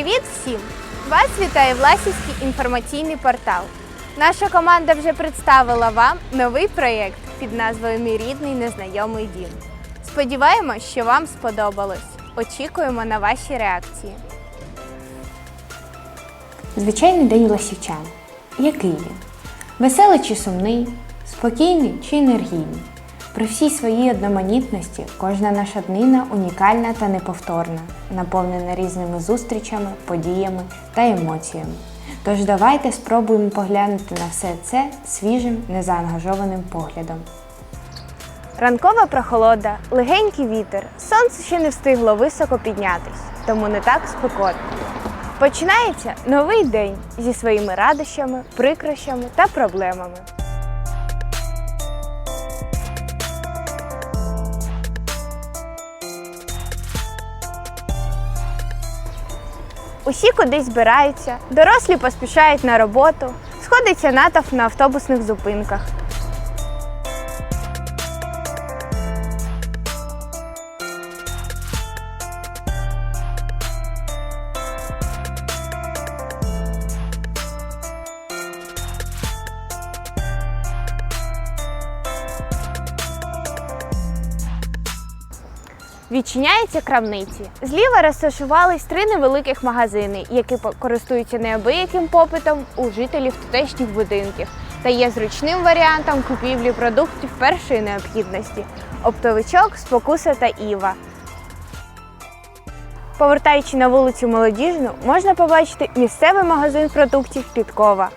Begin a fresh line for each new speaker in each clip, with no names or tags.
Привіт всім! Вас вітає Власівський інформаційний портал. Наша команда вже представила вам новий проєкт під назвою Мій рідний незнайомий дім. Сподіваємось, що вам сподобалось. Очікуємо на ваші реакції.
Звичайний день ласівчан. Який він? Веселий чи сумний, спокійний чи енергійний. При всій своїй одноманітності кожна наша днина унікальна та неповторна, наповнена різними зустрічами, подіями та емоціями. Тож давайте спробуємо поглянути на все це свіжим, незаангажованим поглядом.
Ранкова прохолода, легенький вітер. Сонце ще не встигло високо піднятись, тому не так спекотно. Починається новий день зі своїми радощами, прикрощами та проблемами. Усі кудись збираються, дорослі поспішають на роботу, сходиться натовп на автобусних зупинках. Відчиняються крамниці. Зліва розташувались три невеликих магазини, які користуються неабияким попитом у жителів тутешніх будинків та є зручним варіантом купівлі продуктів першої необхідності оптовичок, спокуса та Іва. Повертаючи на вулицю Молодіжну, можна побачити місцевий магазин продуктів Підкова.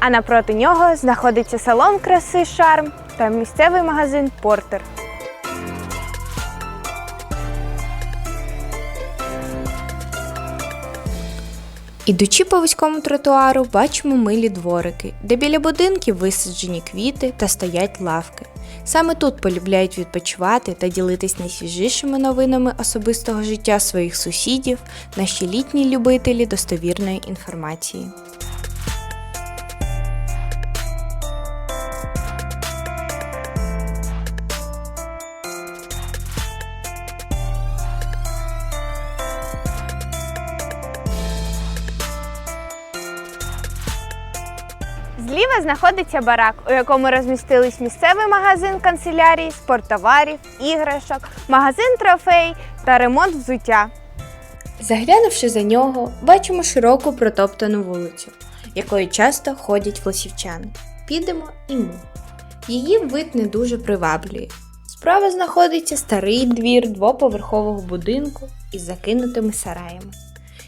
А напроти нього знаходиться салон краси Шарм та місцевий магазин Портер.
Ідучи по вузькому тротуару, бачимо милі дворики, де біля будинків висаджені квіти та стоять лавки. Саме тут полюбляють відпочивати та ділитись найсвіжішими новинами особистого життя своїх сусідів, наші літні любителі достовірної інформації.
Зліва знаходиться барак, у якому розмістились місцевий магазин канцелярії, спорттоварів, іграшок, магазин трофей та ремонт взуття.
Заглянувши за нього, бачимо широку протоптану вулицю, якою часто ходять власівчани. Підемо і ми. Її вид не дуже приваблює. Справа знаходиться старий двір двоповерхового будинку із закинутими сараями.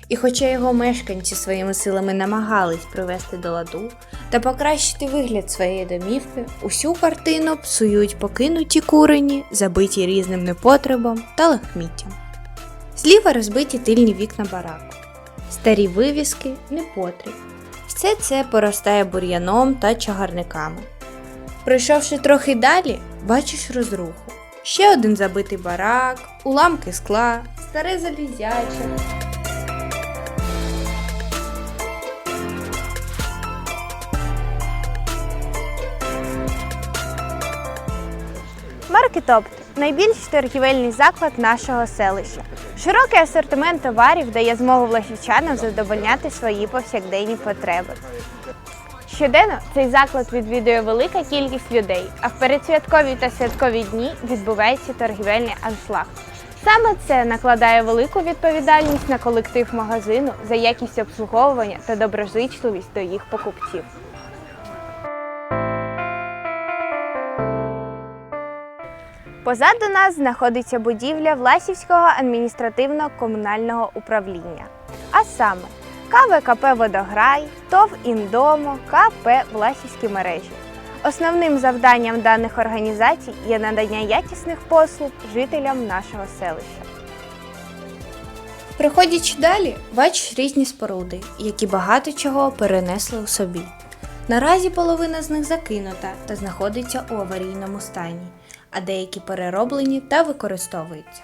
І хоча його мешканці своїми силами намагались привести до ладу та покращити вигляд своєї домівки, усю картину псують покинуті курені, забиті різним непотребом та лахміттям. Зліва розбиті тильні вікна бараку, старі вивіски, непотріб. Все це поростає бур'яном та чагарниками. Пройшовши трохи далі, бачиш розруху. Ще один забитий барак, уламки скла, старе залізяче.
Маркетопт найбільший торгівельний заклад нашого селища. Широкий асортимент товарів дає змогу власівчанам задовольняти свої повсякденні потреби. Щоденно цей заклад відвідує велика кількість людей, а в передсвяткові та святкові дні відбувається торгівельний аншлаг. Саме це накладає велику відповідальність на колектив магазину за якість обслуговування та доброзичливість до їх покупців. Позаду нас знаходиться будівля Власівського адміністративно-комунального управління. А саме КВКП Водограй, ТОВ Індомо, КП Власівські мережі. Основним завданням даних організацій є надання якісних послуг жителям нашого селища.
Проходячи далі, бачиш різні споруди, які багато чого перенесли у собі. Наразі половина з них закинута та знаходиться у аварійному стані, а деякі перероблені та використовуються.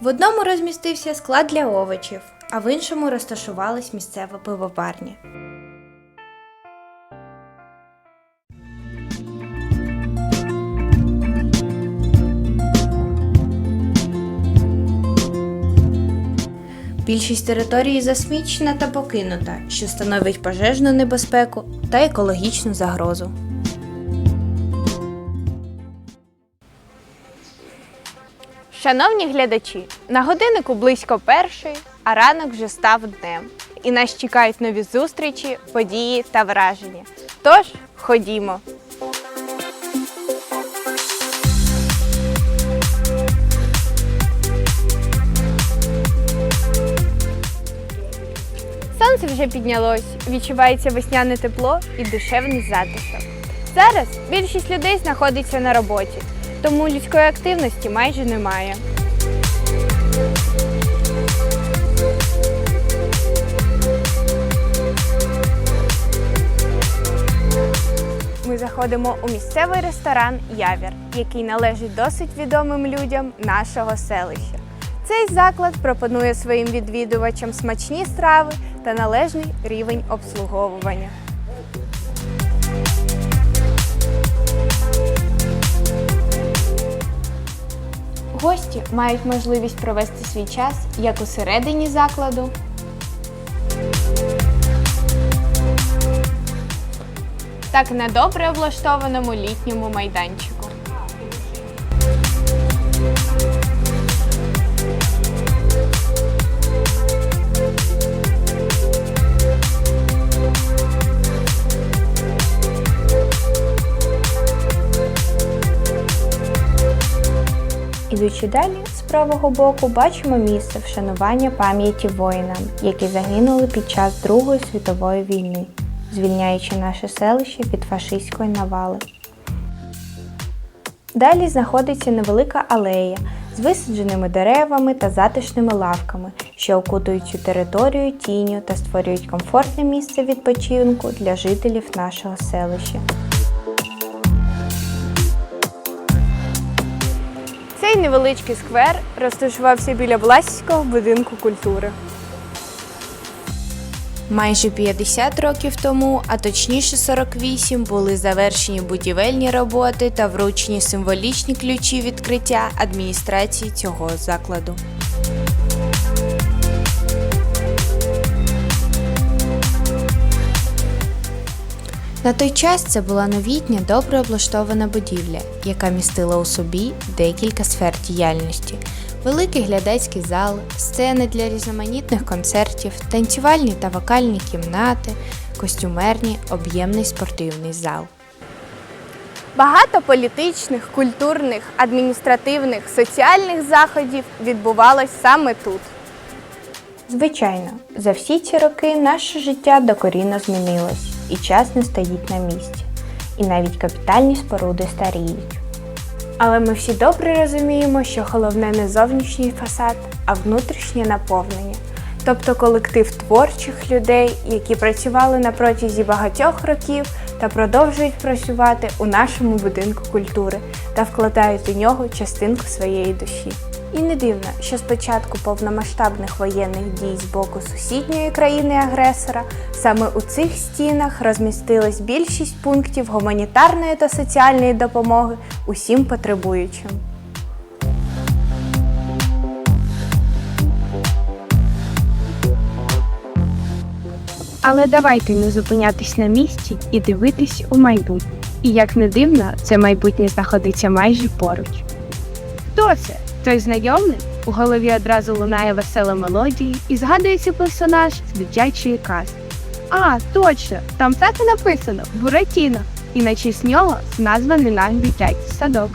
В одному розмістився склад для овочів, а в іншому розташувалась місцева пивоварня. Більшість території засмічена та покинута, що становить пожежну небезпеку та екологічну загрозу.
Шановні глядачі, на годиннику близько першої, а ранок вже став днем. І нас чекають нові зустрічі, події та враження. Тож ходімо. Сонце вже піднялось, відчувається весняне тепло і душевний затишок. Зараз більшість людей знаходиться на роботі, тому людської активності майже немає. Ми заходимо у місцевий ресторан Явір, який належить досить відомим людям нашого селища. Цей заклад пропонує своїм відвідувачам смачні страви та належний рівень обслуговування. Гості мають можливість провести свій час як усередині закладу, так і на добре облаштованому літньому майданчику.
Ідучи далі, з правого боку бачимо місце вшанування пам'яті воїнам, які загинули під час Другої світової війни, звільняючи наше селище від фашистської навали. Далі знаходиться невелика алея з висадженими деревами та затишними лавками, що окутують цю територію тінню та створюють комфортне місце відпочинку для жителів нашого селища.
Цей невеличкий сквер розташувався біля Власівського будинку культури.
Майже 50 років тому, а точніше 48, були завершені будівельні роботи та вручені символічні ключі відкриття адміністрації цього закладу. На той час це була новітня, добре облаштована будівля, яка містила у собі декілька сфер діяльності: великий глядацький зал, сцени для різноманітних концертів, танцювальні та вокальні кімнати, костюмерні, об'ємний спортивний зал.
Багато політичних, культурних, адміністративних, соціальних заходів відбувалось саме тут.
Звичайно, за всі ці роки наше життя докорінно змінилось, і час не стоїть на місці, і навіть капітальні споруди старіють.
Але ми всі добре розуміємо, що головне не зовнішній фасад, а внутрішнє наповнення, тобто колектив творчих людей, які працювали на протязі багатьох років та продовжують працювати у нашому будинку культури та вкладають у нього частинку своєї душі. І не дивно, що з початку повномасштабних воєнних дій з боку сусідньої країни-агресора саме у цих стінах розмістилась більшість пунктів гуманітарної та соціальної допомоги усім потребуючим.
Але давайте не зупинятись на місці і дивитись у майбутнє. І як не дивно, це майбутнє знаходиться майже поруч. Хто це? Той знайомий? У голові одразу лунає весела мелодія і згадується персонаж з дитячої казки. А, точно! Там так і написано Буратіно. І на честь нього названий наш дитячий садок.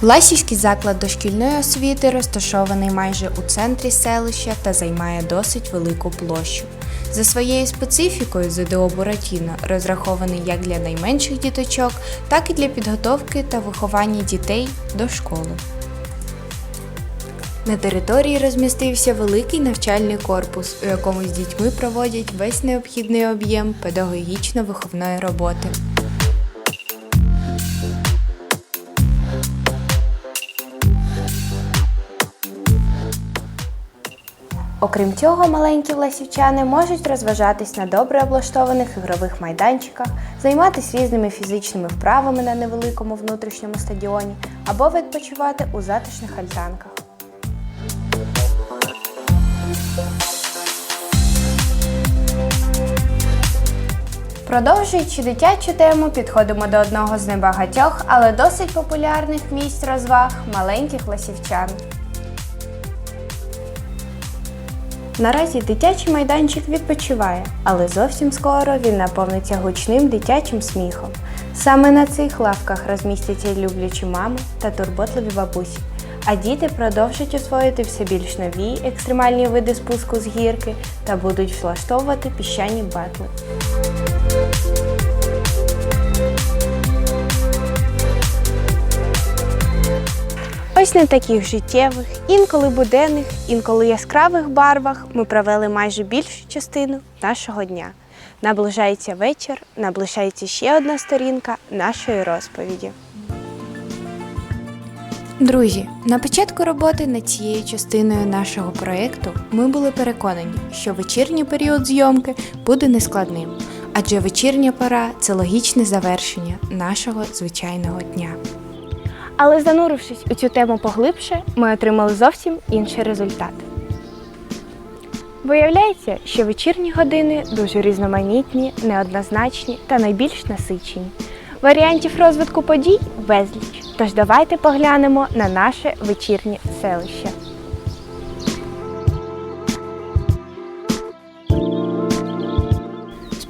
Власівський заклад дошкільної освіти розташований майже у центрі селища та займає досить велику площу. За своєю специфікою ЗДО Буратіно розрахований як для найменших діточок, так і для підготовки та виховання дітей до школи. На території розмістився великий навчальний корпус, у якому з дітьми проводять весь необхідний об'єм педагогічно-виховної роботи.
Окрім цього, маленькі власівчани можуть розважатись на добре облаштованих ігрових майданчиках, займатися різними фізичними вправами на невеликому внутрішньому стадіоні або відпочивати у затишних альтанках. Продовжуючи дитячу тему, підходимо до одного з небагатьох, але досить популярних місць розваг маленьких ласівчан. Наразі дитячий майданчик відпочиває, але зовсім скоро він наповниться гучним дитячим сміхом. Саме на цих лавках розмістяться люблячі мами та турботливі бабусі. А діти продовжать освоїти все більш нові екстремальні види спуску з гірки та будуть влаштовувати піщані батли.
Ось на таких життєвих, інколи буденних, інколи яскравих барвах ми провели майже більшу частину нашого дня. Наближається вечір, наближається ще одна сторінка нашої розповіді.
Друзі, на початку роботи над цією частиною нашого проєкту ми були переконані, що вечірній період зйомки буде нескладним, адже вечірня пора це логічне завершення нашого звичайного дня.
Але занурившись у цю тему поглибше, ми отримали зовсім інший результат. Виявляється, що вечірні години дуже різноманітні, неоднозначні та найбільш насичені. Варіантів розвитку подій безліч. Тож давайте поглянемо на наше вечірнє селище.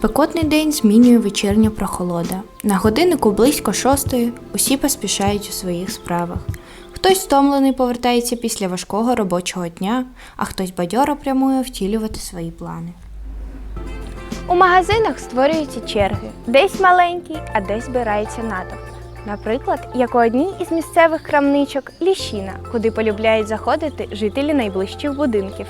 Спекотний день змінює вечірня прохолода. На годиннику близько шостої усі поспішають у своїх справах. Хтось стомлений повертається після важкого робочого дня, а хтось бадьоро прямує втілювати свої плани.
У магазинах створюються черги, десь маленькі, а десь збирається натовп. Наприклад, як у одній із місцевих крамничок Ліщина, куди полюбляють заходити жителі найближчих будинків.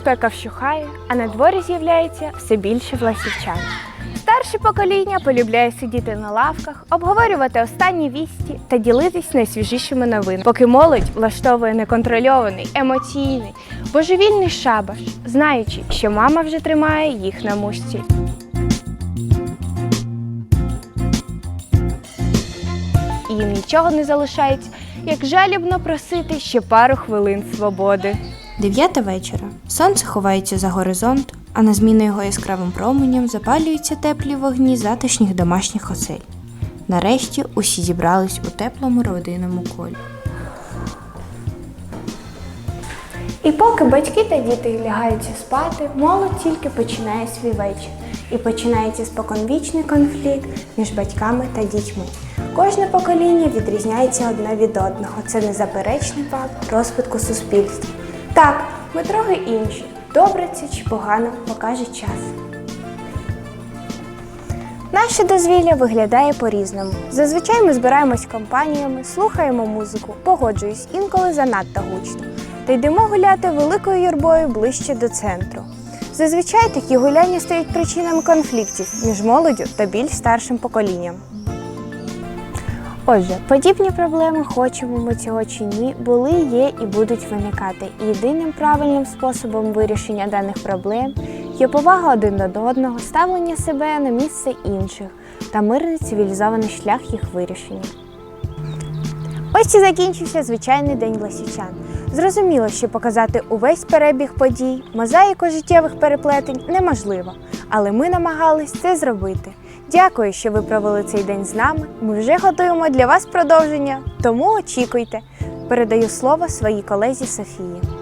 Спека вщухає, а на дворі з'являється все більше власівчан. Старше покоління полюбляє сидіти на лавках, обговорювати останні вісті та ділитись найсвіжішими новинами, поки молодь влаштовує неконтрольований, емоційний, божевільний шабаш, знаючи, що мама вже тримає їх на мушці. І їм нічого не залишається, як жалібно просити ще пару хвилин свободи.
Дев'ята вечора. Сонце ховається за горизонт, а на зміну його яскравим променям запалюються теплі вогні затишніх домашніх осель. Нарешті усі зібрались у теплому родинному колі.
І поки батьки та діти лягаються спати, молодь тільки починає свій вечір. І починається споконвічний конфлікт між батьками та дітьми. Кожне покоління відрізняється одне від одного. Це незаперечний факт розвитку суспільства. Так, ми трохи інші. Добре це чи погано покаже час. Наше дозвілля виглядає по-різному. Зазвичай ми збираємось компаніями, слухаємо музику, погоджуюсь, інколи занадто гучно, та йдемо гуляти великою юрбою ближче до центру. Зазвичай такі гуляння стають причинами конфліктів між молоддю та більш старшим поколінням. Отже, подібні проблеми, хочемо ми цього чи ні, були, є і будуть виникати. І єдиним правильним способом вирішення даних проблем є повага один до одного, ставлення себе на місце інших та мирний цивілізований шлях їх вирішення. Ось і закінчився звичайний день ласівчан. Зрозуміло, що показати увесь перебіг подій, мозаїку життєвих переплетень неможливо, але ми намагались це зробити. Дякую, що ви провели цей день з нами. Ми вже готуємо для вас продовження, тому очікуйте. Передаю слово своїй колезі Софії.